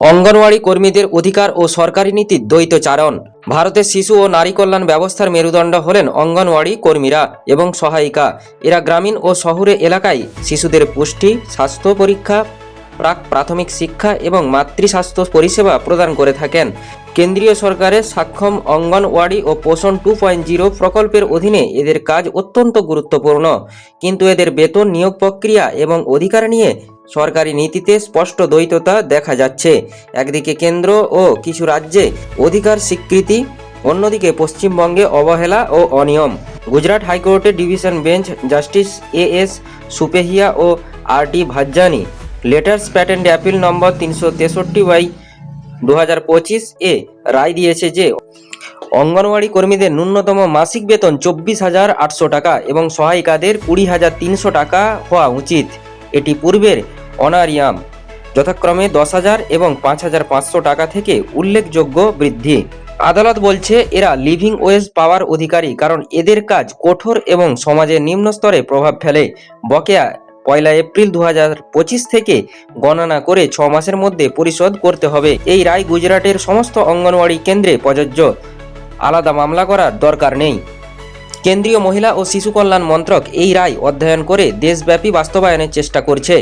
অঙ্গনওয়াড়ি কর্মীদের অধিকার ও সরকারি নীতির দ্বৈত চারণ ভারতের শিশু ও নারী কল্যাণ ব্যবস্থার মেরুদণ্ড হলেন অঙ্গনওয়াড়ি কর্মীরা এবং সহায়িকা। এরা গ্রামীণ ও শহুরে এলাকায় শিশুদের পুষ্টি, স্বাস্থ্য পরীক্ষা, প্রাক প্রাথমিক শিক্ষা এবং মাতৃস্বাস্থ্য পরিষেবা প্রদান করে থাকেন। কেন্দ্রীয় সরকারের সাক্ষম অঙ্গনওয়াড়ি ও পোষণ টু পয়েন্ট জিরো প্রকল্পের অধীনে এদের কাজ অত্যন্ত গুরুত্বপূর্ণ। কিন্তু এদের বেতন নিয়োগ প্রক্রিয়া এবং অধিকার নিয়ে সরকারি নীতিতে স্পষ্ট দ্বৈততা দেখা যাচ্ছে। একদিকে কেন্দ্র ও কিছু রাজ্যে অধিকার স্বীকৃতি, অন্যদিকে পশ্চিমবঙ্গে অবহেলা ও অনিয়ম। গুজরাট হাইকোর্টের division bench justice A S Supehia O R D Vajjani. Letters patent appeal number তিনশো তেষট্টি বাই দু হাজার পঁচিশ এ রায় দিয়েছে যে, অঙ্গনওয়াড়ি কর্মীদের ন্যূনতম মাসিক বেতন চব্বিশ হাজার আটশো টাকা এবং সহায়িকাদের কুড়ি হাজার তিনশো টাকা হওয়া উচিত। এটি পূর্বের অনারিয়াম, যথাক্রমে দশ হাজার এবং পাঁচ হাজার পাঁচশো টাকা থেকে উল্লেখযোগ্য বৃদ্ধি। আদালত বলছে, এরা লিভিং ওয়েজ পাওয়ার অধিকারী কারণ এদের কাজ কঠোর এবং সমাজের নিম্ন স্তরে প্রভাব ফেলে। বকেয়া পয়লা এপ্রিল দু থেকে গণনা করে ছ মাসের মধ্যে পরিশোধ করতে হবে। এই রায় গুজরাটের সমস্ত অঙ্গনওয়াড়ি কেন্দ্রে প্রযোজ্য। আলাদা মামলা করার দরকার নেই। কেন্দ্রীয় মহিলা ও শিশু কল্যাণ মন্ত্রক এই রায় অধ্যয়ন করে দেশব্যাপী বাস্তবায়নের চেষ্টা করছে।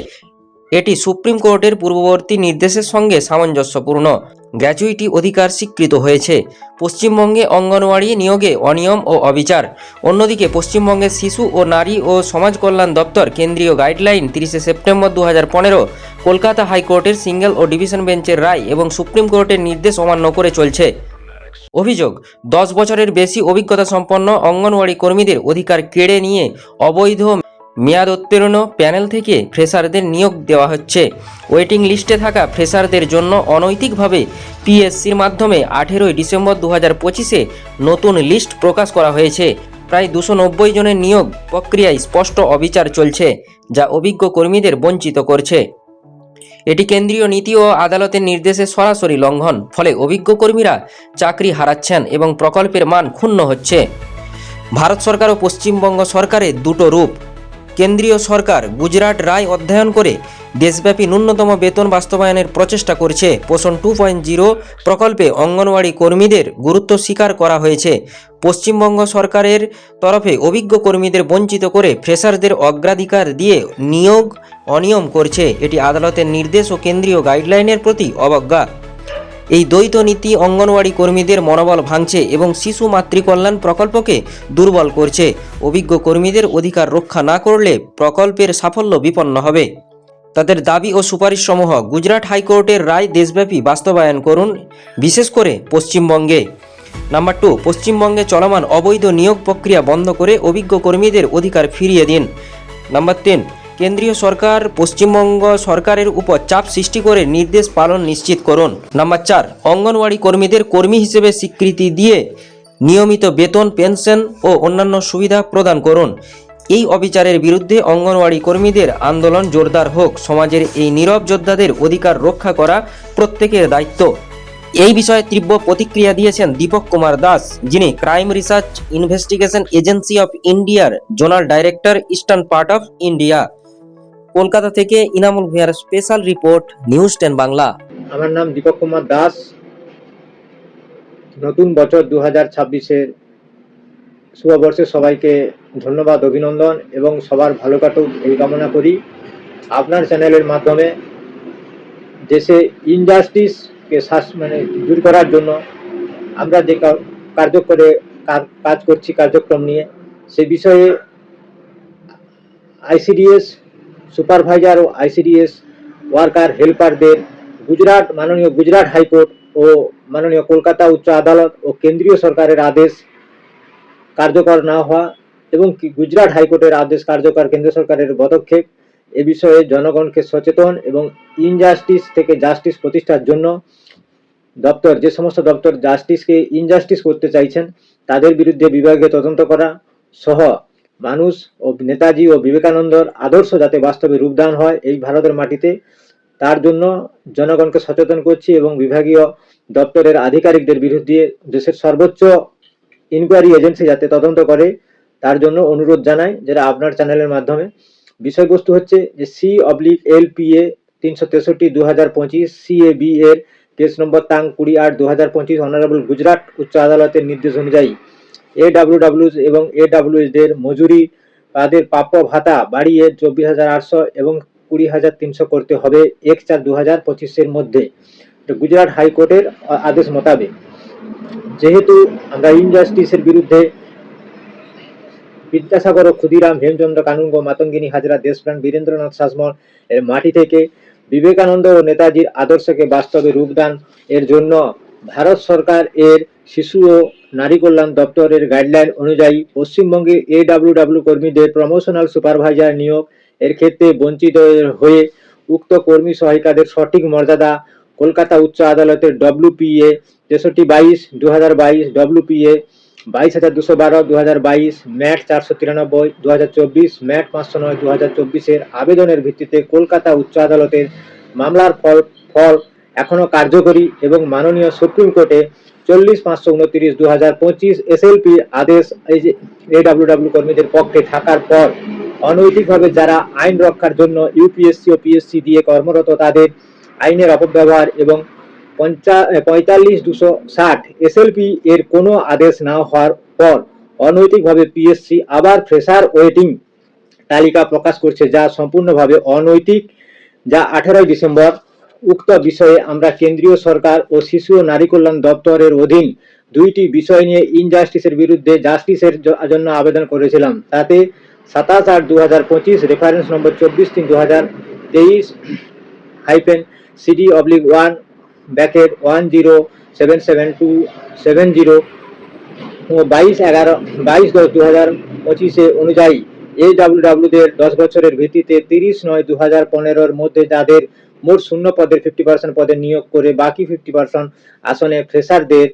এটি সুপ্রিম কোর্টের পূর্ববর্তী নির্দেশের সঙ্গে সামঞ্জস্যপূর্ণ। গ্র্যাচুইটি অধিকার স্বীকৃত হয়েছে। পশ্চিমবঙ্গে অঙ্গনওয়াড়ি নিয়োগে অনিয়ম ও অবিচার। অন্যদিকে পশ্চিমবঙ্গের শিশু ও নারী ও সমাজ কল্যাণ দপ্তর কেন্দ্রীয় গাইডলাইন তিরিশে সেপ্টেম্বর দু পনেরো কলকাতা হাইকোর্টের সিঙ্গেল ও ডিভিশন বেঞ্চের রায় এবং সুপ্রিম কোর্টের নির্দেশ অমান্য করে চলছে। অভিযোগ, দশ বছরের বেশি অভিজ্ঞতা সম্পন্ন অঙ্গনওয়াড়ি কর্মীদের অধিকার কেড়ে নিয়ে অবৈধ মেয়াদোত্তীর্ণ প্যানেল থেকে ফ্রেশারদের নিয়োগ দেওয়া হচ্ছে। ওয়েটিং লিস্টে থাকা ফ্রেশারদের জন্য অনৈতিকভাবে পিএসসির মাধ্যমে আঠেরোই ডিসেম্বর দু হাজার পঁচিশে নতুন লিস্ট প্রকাশ করা হয়েছে। প্রায় দুশো নব্বই জনের নিয়োগ প্রক্রিয়ায় স্পষ্ট অবিচার চলছে, যা অভিজ্ঞ কর্মীদের বঞ্চিত করছে। এটি কেন্দ্রীয় নীতি ও আদালতের নির্দেশে সরাসরি লঙ্ঘন, ফলে অভিজ্ঞ কর্মীরা চাকরি হারাচ্ছেন এবং প্রকল্পের মান ক্ষুণ্ণ হচ্ছে। ভারত সরকার ও পশ্চিমবঙ্গ সরকারের দুটো রূপ। কেন্দ্রীয় সরকার গুজরাট রায় অধ্যয়ন করে দেশব্যাপী ন্যূনতম বেতন বাস্তবায়নের প্রচেষ্টা করছে। পোষণ টু পয়েন্ট জিরো প্রকল্পে অঙ্গনওয়াড়ি কর্মীদের গুরুত্ব স্বীকার করা হয়েছে। পশ্চিমবঙ্গ সরকারের তরফে অভিজ্ঞ কর্মীদের বঞ্চিত করে ফ্রেশারদের অগ্রাধিকার দিয়ে নিয়োগ অনিয়ম করছে। এটি আদালতের নির্দেশ ও কেন্দ্রীয় গাইডলাইনের প্রতি অবজ্ঞা। এই দ্বৈত নীতি অঙ্গনওয়াড়ি কর্মীদের মনোবল ভাঙছে এবং শিশু মাতৃকল্যাণ প্রকল্পকে দুর্বল করছে। অভিজ্ঞ কর্মীদের অধিকার রক্ষা না করলে প্রকল্পের সাফল্য বিপন্ন হবে। তাদের দাবি ও সুপারিশসমূহ গুজরাট হাইকোর্টের রায় দেশব্যাপী বাস্তবায়ন করুন, বিশেষ করে পশ্চিমবঙ্গে। নাম্বার টু, পশ্চিমবঙ্গে চলমান অবৈধ নিয়োগ প্রক্রিয়া বন্ধ করে অভিজ্ঞ কর্মীদের অধিকার ফিরিয়ে দিন। নাম্বার তিন কেন্দ্রীয় সরকার পশ্চিমবঙ্গ সরকারের উপর চাপ সৃষ্টি করে নির্দেশ পালন নিশ্চিত করুন। নাম্বার চার, অঙ্গনওয়াড়ি কর্মীদের কর্মী হিসেবে স্বীকৃতি দিয়ে নিয়মিত বেতন, পেনশন ও অন্যান্য সুবিধা প্রদান করুন। এই অবিচারের বিরুদ্ধে অঙ্গনওয়াড়ি কর্মীদের আন্দোলন জোরদার হোক। সমাজের এই নীরব যোদ্ধাদের অধিকার রক্ষা করা প্রত্যেকের দায়িত্ব। এই বিষয়ে তীব্র প্রতিক্রিয়া দিয়েছেন দীপক কুমার দাস, যিনি crime research investigation agency of ইন্ডিয়ার zonal director, eastern part of India. Kolkata থেকে Inamul ভূঁইয়ার special report news ten Bangla আমার নাম দীপক কুমার দাস। নতুন বছর দু হাজার ছাব্বিশের শুভবর্ষে সবাইকে ধন্যবাদ, অভিনন্দন এবং সবার ভালো কাটুক এই কামনা করি। আপনার চ্যানেলের মাধ্যমে দেশে ইনজাস্টিসকে শাস মানে দূর করার জন্য আমরা যে কার্য করে, কাজ করছি, কার্যক্রম নিয়ে, সে বিষয়ে আইসিডিএস সুপারভাইজার ও আইসিডিএস ওয়ার্কার, হেল্পারদের গুজরাট, মাননীয় গুজরাট হাইকোর্ট ও মাননীয় কলকাতা উচ্চ আদালত ও কেন্দ্রীয় সরকারের আদেশ কার্যকর না হওয়া এবং গুজরাট হাইকোর্টের আদেশ কার্যকর কেন্দ্র সরকারের পদক্ষেপ এ বিষয়ে জনগণকে সচেতন এবং ইনজাস্টিস থেকে জাস্টিস প্রতিষ্ঠার জন্য দপ্তর, যে সমস্ত দপ্তর জাস্টিসকে ইনজাস্টিস করতে চাইছেন, তাদের বিরুদ্ধে বিভাগীয় তদন্ত করা সহ মানুষ ও নেতাজি ও বিবেকানন্দর আদর্শ যাতে বাস্তবে রূপদান হয় এই ভারতের মাটিতে, তার জন্য জনগণকে সচেতন করছি এবং বিভাগীয় দপ্তরের আধিকারিকদের বিরুদ্ধে দেশের সর্বোচ্চ ইনকোয়ারি এজেন্সি যাতে তদন্ত করে, তার জন্য অনুরোধ জানাই যেটা আপনার চ্যানেলের মাধ্যমে। বিষয়বস্তু হচ্ছে যে C oblique L P A তিনশো তেষট্টি দু হাজার পঁচিশ সি এ বি এর কেস নম্বর তাং কুড়ি আট দু হাজার পঁচিশ অনারেবল গুজরাট উচ্চ আদালতের নির্দেশ অনুযায়ী। এডাব্লিউডাব্লিউজ এবং এডাব্লিউএসদের মজুরি তাদের প্রাপ্য ভাতা বাড়িয়ে চব্বিশ হাজার আটশো এবং কুড়ি হাজার তিনশো করতে হবে এক চার দু হাজার পঁচিশের মধ্যে। গুজরাট হাইকোর্টের আদেশ মোতাবেক। যেহেতু আমরা ইনজাস্টিসের বিরুদ্ধে বিদ্যাসাগর ও ক্ষুদিরাম, হেমচন্দ্র, কানুঙ্গ, মাতঙ্গিনী, হাজরা, দেশপ্রাণ, বীরেন্দ্রনাথ শাসমল এর মাটি থেকে বিবেকানন্দ ও নেতাজির আদর্শকে বাস্তবে রূপদান এর জন্য ভারত সরকার এর শিশু ও নারী কল্যাণ দপ্তরের গাইডলাইন অনুযায়ী পশ্চিমবঙ্গে এডাব্লিউডাব্লিউ কর্মীদের প্রমোশনাল সুপারভাইজার নিয়োগ এর ক্ষেত্রে বঞ্চিত হয়ে উক্ত কর্মী সহায়িকাদের সঠিক মর্যাদা কলকাতা উচ্চ আদালতের ডব্লিউপিএ তেষট্টি বাইশ দু হাজার বাইশ ডব্লিউপিএ বাইশ হাজার দুশো বারো দু হাজার বাইশ, ম্যাট চারশো তিরানব্বই দু হাজার চব্বিশ, ম্যাট পাঁচশো নয় দু হাজার চব্বিশের আবেদনের ভিত্তিতে কলকাতা উচ্চ আদালতের মামলার ফল ফল এখনও কার্যকরী এবং মাননীয় সুপ্রিম কোর্টে চল্লিশ পাঁচশো উনত্রিশ দু হাজার পঁচিশ এসএলপি আদেশ এই যে এডাব্লিউডাব্লিউ কর্মীদের পক্ষে থাকার পর অনৈতিকভাবে যারা আইন রক্ষার জন্য ইউপিএসসি ও পিএসসি দিয়ে কর্মরত তাদের আইনের অপব্যবহার এবং পঞ্চা, পঁয়তাল্লিশ দুশো ষাট এসএলপি এর কোনো আদেশ না হওয়ার পর অনৈতিকভাবে পিএসসি আবার ফ্রেশার ওয়েটিং তালিকা প্রকাশ করছে যা সম্পূর্ণভাবে অনৈতিক, যা আঠেরোই ডিসেম্বর উক্ত বিষয়ে আমরা কেন্দ্রীয় সরকার ও শিশু ও নারী কল্যাণ দপ্তরের অধীন দুইটি বিষয় নিয়ে ইনজাস্টিসের বিরুদ্ধে জাস্টিসের জন্য আবেদন করেছিলাম। তাতে সাতাশ আট দু হাজার পঁচিশ রেফারেন্স নম্বর চব্বিশ তিন দু হাজার তেইশ hyphen CD oblique one bracket one zero seven seven two seven zero বাইশ এগারো, বাইশ দশ দু হাজার পঁচিশে অনুযায়ী এই ডাব্লিউডাব্লিউদের দশ বছরের ভিত্তিতে তিরিশ নয় দু হাজার পনেরোর মধ্যে যাদের মোট শূন্য পদের ফিফটি পার্সেন্ট পদে নিয়োগ করে বাকি ফিফটি পার্সেন্ট আসনে ফ্রেশারদের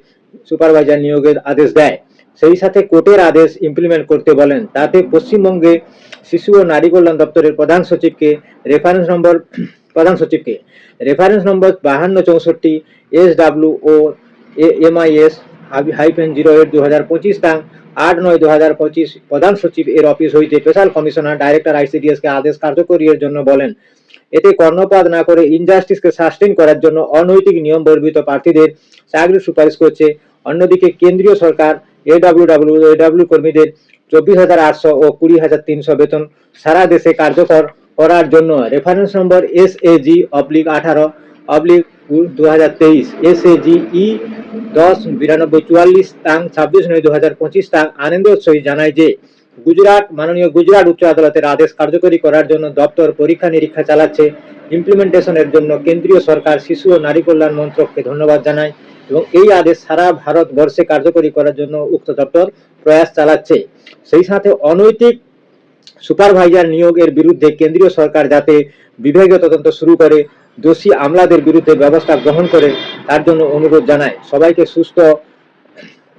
সুপারভাইজার নিয়োগের আদেশ দেয়। সেই সাথে কোর্টের আদেশ ইমপ্লিমেন্ট করতে বলেন। তাতে পশ্চিমবঙ্গে শিশু ও নারী কল্যাণ দপ্তরের প্রধান সচিবকে রেফারেন্স নম্বর প্রধান সচিবকে রেফারেন্স নম্বর বাহান্ন চৌষট্টি S W O MIS hyphen zero eight দু হাজার পঁচিশ তাং আট নয় দু হাজার পঁচিশ প্রধান সচিব এর অফিস হইতে স্পেশাল কমিশনার ডাইরেক্টর আইসিডিএস কে আদেশ কার্যকরী এর জন্য বলেন। এতে কর্ণপাত না করে ইনজাস্টিসকে সাস্টেন করার জন্য অনৈতিক নিয়ম বর্বিত প্রার্থীদের চাকরির সুপারিশ করছে। অন্যদিকে কেন্দ্রীয় সরকার এডাব্লিউডাব্লিউ এডাব্লিউ কর্মীদের চব্বিশ হাজার আটশো ও কুড়ি হাজার তিনশো বেতন সারা দেশে কার্যকর করার জন্য reference number S A G oblique আঠারো অবলিক দু হাজার তেইশ এস এ জি ই দশ, বিরানব্বই, চুয়াল্লিশ, তাং, ছাব্বিশ নয় দু হাজার পঁচিশ, তাং, আনন্দ সহিত জানায় যে গুজরাট, মাননীয় গুজরাট উচ্চ আদালতের আদেশ কার্যকরী করার জন্য দপ্তর পরীক্ষা নিরীক্ষা চালাচ্ছে। ইমপ্লিমেন্টেশনের জন্য কেন্দ্রীয় সরকার, শিশু ও নারী কল্যাণ মন্ত্রককে ধন্যবাদ জানায় এবং এই আদেশ সারা ভারতবর্ষে কার্যকরী করার জন্য উক্ত দপ্তর প্রয়াস চালাচ্ছে। সেই সাথে অনৈতিক সুপারভাইজার নিয়োগের বিরুদ্ধে কেন্দ্রীয় সরকার যাতে বিভাগীয় তদন্ত শুরু করে, দোষী আমলাদের বিরুদ্ধে ব্যবস্থা গ্রহণ করে, তার জন্য অনুরোধ জানায়। সবাইকে সুস্থ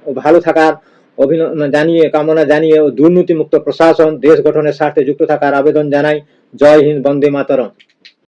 ও ভালো থাকার অভিনন্দন জানিয়ে, কামনা জানিয়ে ও দুর্নীতিমুক্ত প্রশাসন, দেশ গঠনের স্বার্থে যুক্ত থাকার আবেদন জানাই। জয় হিন্দ, বন্দে মাতরম।